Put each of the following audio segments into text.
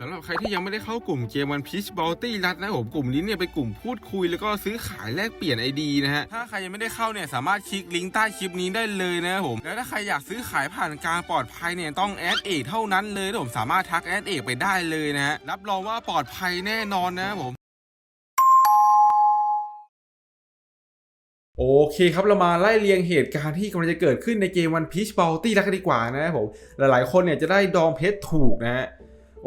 สำหรับใครที่ยังไม่ได้เข้ากลุ่มเกมวันพีชบอลตี้รัดนะผมกลุ่มนี้เนี่ยเป็นกลุ่มพูดคุยแล้วก็ซื้อขายแลกเปลี่ยนไอดีนะฮะถ้าใครยังไม่ได้เข้าเนี่ยสามารถคลิกลิงก์ใต้คลิปนี้ได้เลยนะผมแล้วถ้าใครอยากซื้อขายผ่านการปลอดภัยเนี่ยต้องแอดเอกเท่านั้นเลยผมสามารถทักแอดเอกไปได้เลยนะฮะรับรองว่าปลอดภัยแน่นอนนะผมโอเคครับเรามาไล่เรียงเหตุการณ์ที่กำลังจะเกิดขึ้นในเกมวันพีชบอลตี้แล้วกันดีกว่านะครับผมหลายๆ คนเนี่ยจะได้ดองเพชรถูกนะฮะ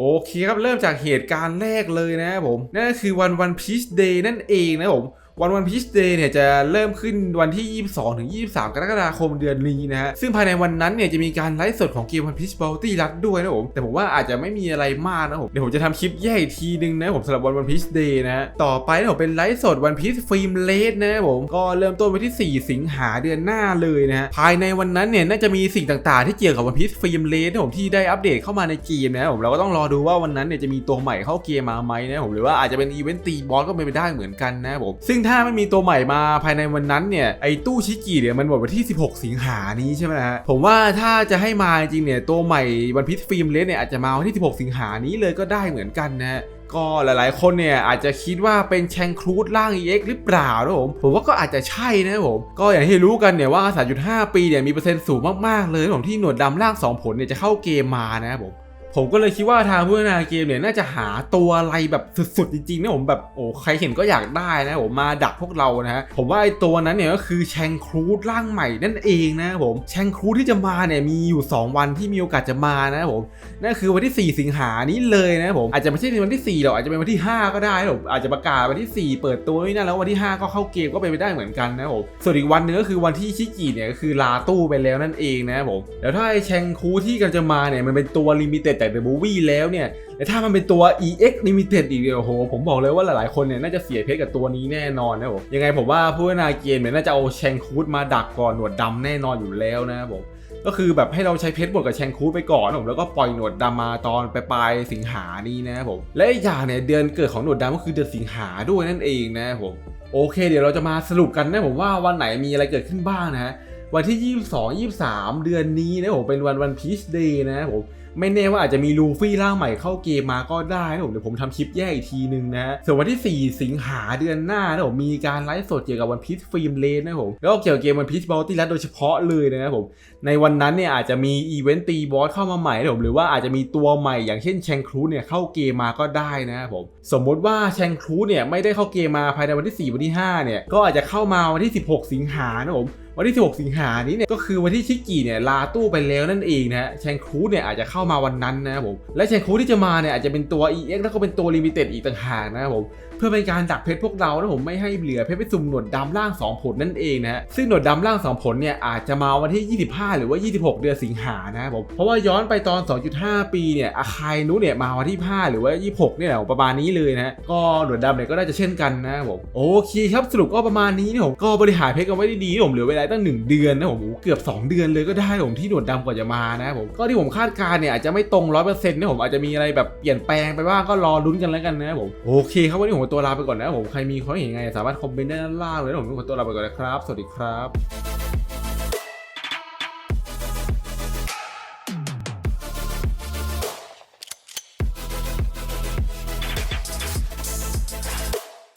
โอเคครับ เริ่มจากเหตุการณ์แรกเลยนะครับผมนั่นก็คือวันวันพีชเดย์นั่นเองนะครับผม วันวันพีชเดย์เนี่ยจะเริ่มขึ้นวันที่ 22 ถึง 23 กรกฎาคมเดือนนี้นะฮะ ซึ่งภายในวันนั้นเนี่ยจะมีการไลฟ์สดของเกมวันพีชบอลตี้รัดด้วยนะผม แต่ผมว่าอาจจะไม่มีอะไรมากนะผม เดี๋ยวผมจะทำคลิปแยกอีกทีนึงนะผมสำหรับวันวันพีชเดย์นะฮะ ต่อไปนะผมเป็นไลฟ์สดวันพีชฟิล์มเลสนะผม ก็เริ่มต้นวันที่ 4 สิงหาเดือนหน้าเลยนะฮะ ภายในวันนั้นเนี่ยน่าจะมีสิ่งต่างๆ ที่เกี่ยวกับวันพีชฟิล์มเลสนะผมที่ได้อัปเดตเข้ามาในเกมนะผมเราก็ต้องรอดูว่าวันนั้นเนี่ยจะมีตัวใหม่เข้าเกมมาไหมนะผมหรือว่าอาจจะเป็นอีเวนต์ตีบอสก็เป็นไปได้เหมือนกันนะผมซึ่งถ้าไม่มีตัวใหม่มาภายในวันนั้นเนี่ยไอ้ตู้ชิกิเนี่ยมันหมดวันที่ 16 สิงหานี้ใช่ไหมฮะผมว่าถ้าจะให้มาจริงเนี่ยตัวใหม่วันพีชฟิล์มเลสเนี่ยอาจจะมาวันที่ 16 สิงหานี้เลยก็ได้เหมือนกันนะฮะก็หลายๆ คนเนี่ยอาจจะคิดว่าเป็นแชงครูดร่าง EX หรือเปล่านะผมผมว่าก็อาจจะใช่นะครับผมก็อย่างที่รู้กันเนี่ยว่า 3.5 ปีเนี่ยมีเปอร์เซ็นต์สูงมากๆเลยนะผมที่หนวดดำร่าง 2 ผลเนี่ยจะเข้าเกมมานะครับผม ผมก็เลยคิดว่าทางผู้พัฒนาเกมเนี่ยน่าจะหาตัวอะไรแบบสุดๆจริงๆนะผมแบบโอ้ใครเห็นก็อยากได้นะผมมาดักพวกเรานะฮะผมว่าไอ้ตัวนั้นเนี่ยก็คือแชงครูดร่างใหม่นั่นเองนะผมแชงครูดที่จะมาเนี่ยมีอยู่ 2 วันที่มีโอกาสจะมานะผมนั่นคือวันที่ 4 สิงหานี้เลยนะผมอาจจะไม่ใช่วันที่4หรอกอาจจะเป็นวันที่ 5 ก็ได้นะผมอาจจะประกาศวันที่ 4 เปิดตัวนี่นั่นแล้ววันที่ 5 ก็เข้าเกมก็เป็นไปได้เหมือนกันนะผมส่วนอีกวันนึงก็คือวันที่ชิกิเนี่ยก็คือลาตู้ไปแล้วนั่นเองนะผมแล้วถ้าไอ้แชงครูที่กำลังจะมาเนี่ยมันเป็นตัวลิมิเต็ดแต่เดอะมูวี่แล้วเนี่ยแต่ถ้ามันเป็นตัว EX Limited อีกเนี่ยโอ้โห ผมบอกเลยว่าหลายๆคนเนี่ยน่าจะเสียเพชรกับตัวนี้แน่นอนนะผมยังไงผมว่าผู้พัฒนาเกมเนี่ยน่าจะเอาแชงคูดมาดักก่อนหนวดดำแน่นอนอยู่แล้วนะครับผมก็คือแบบให้เราใช้เพชรบวกกับแชงคูดไปก่อนผมแล้วก็ปล่อยหนวดดำมาตอนปลายสิงหานี้นะครับผมและอีกอย่างเนี่ยเดือนเกิดของหนวดดำก็คือเดือนสิงหาด้วยนั่นเองนะครับผมโอเค เดี๋ยวเราจะมาสรุปกันนะผมว่าวันไหนมีอะไรเกิดขึ้นบ้างนะฮะวันที่ 22 23 เดือนนี้นะผมเป็นวันวันพีชเดย์นะผมไม่แน่ว่าอาจจะมีลูฟี่ร่างใหม่เข้าเกมมาก็ได้นะผมเดี๋ยวผมทำคลิปแยกอีกทีนึงนะส่วนวันที่ 4 สิงหาเดือนหน้านะผมมีการไลฟ์สดเกี่ยวกับวันพีชฟิล์มเลนนะผมแล้วก็เกี่ยวกับเกมวันพีชบอลตี้รัโดยเฉพาะเลยนะครับผมในวันนั้นเนี่ยอาจจะมีอีเวนต์ตีบอสเข้ามาใหม่นะผมหรือว่าอาจจะมีตัวใหม่อย่างเช่นแชงครูเนี่ยเข้าเกมมาก็ได้นะครับผมสมมติว่าแชงครูเนี่ยไม่ได้เข้าเกมมาภายในวันที่ 4 วันที่ 5 เนี่ยก็อาจจะเข้ามาวันที่ 16 สิงหานะผมวันที่ 16 สิงหานี้เนี่ยก็คือวันที่ชิกิเนี่ยลาตู้ไปแล้วนั่นเองนะแชงครูเนี่ยอาจจะเข้าามาวันนั้นนะครับผม และแชงครูที่จะมาเนี่ยอาจจะเป็นตัว EX แล้วก็เป็นตัวลิมิเต็ดอีกต่างหากนะครับผม เพื่อเป็นการดักเพชรพวกเรานะผมไม่ให้เหลือเพชรไปสุ่มหนวดดำล่าง 2 ผลนั่นเองนะฮะซึ่งหนวดดำล่าง 2 ผลเนี่ยอาจจะมาวันที่ 25 หรือว่า 26 เดือนสิงหานะครับผม เพราะว่าย้อนไปตอน 2.5 ปีเนี่ยอาคายนุเนี่ยมาวันที่ 5 หรือว่า 26 เนี่ยประมาณนี้เลยนะฮะก็หนวดดำเนี่ยก็น่าจะเช่นกันนะครับผมโอเคครับสรุปก็ประมาณนี้นะผมก็บริหารเพชรกันไว้ได้ดีนะผมเหลือเวลาตั้ง 1 เดือนนะผมโอ้โหเกือบ 2 เดือนเลยก็ได้ผมที่หนวดดำกว่าจะมานะครับผมก็ที่ผมคาดการณ์เนี่ยอาจจะไม่ตรงร้อยเปอร์เซ็นต์นะผมอาจจะมีอะไรแบบเปลี่ยนแปลงไปบ้างก็รอลุ้นกันแล้วกันนะครับผมโอเคครับวันนี้ผมขอตัวลาไปก่อนนะครับผมใครมีความเห็นยังไง สามารถคอมเมนต์ได้ด้านล่างเลยนะผมขอตัวลาไปก่อนนะครับ สวัสดีครับ